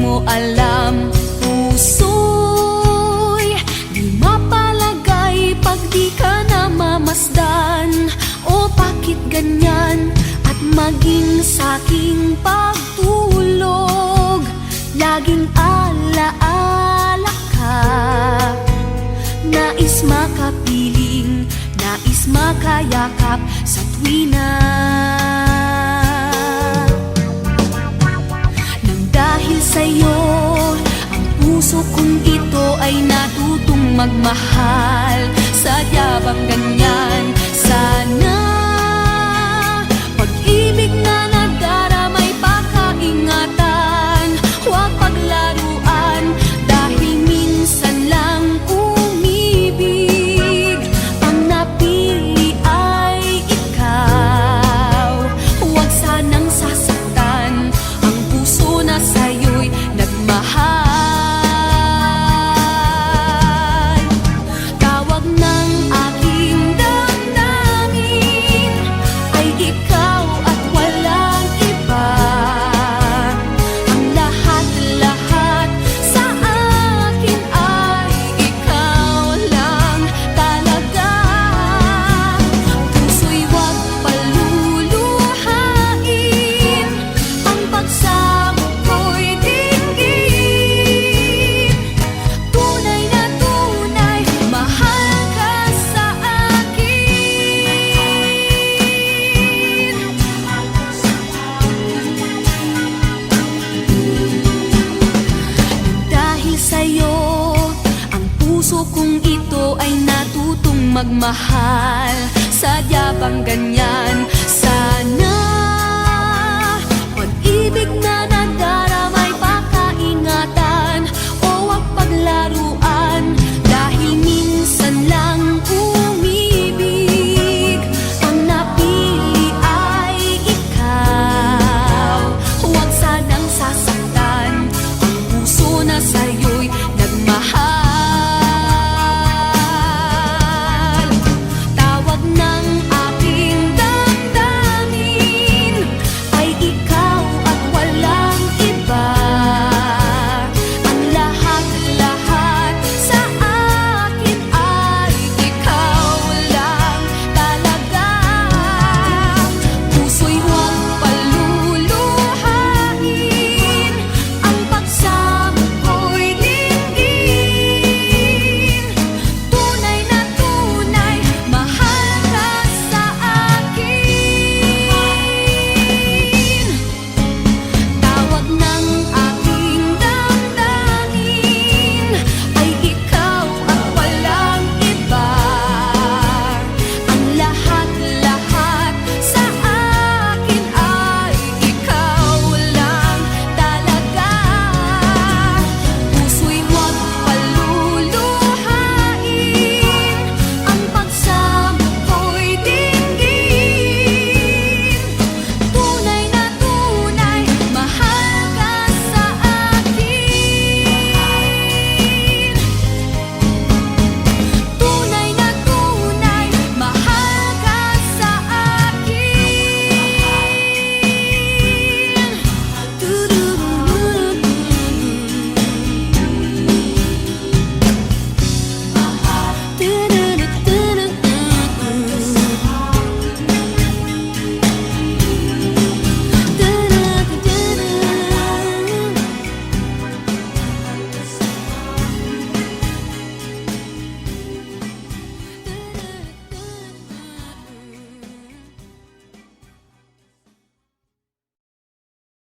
mo alam Puso'y di mapalagay Pag di ka namamasdan. O bakit ganyan? At maging saking pagtulog Laging alaala ka. Nais makapiling Nais makayakap sa tuwina magmahal Sadya bang ganyan? Sana kong ito ay natutong magmahal Sadya bang ganyan?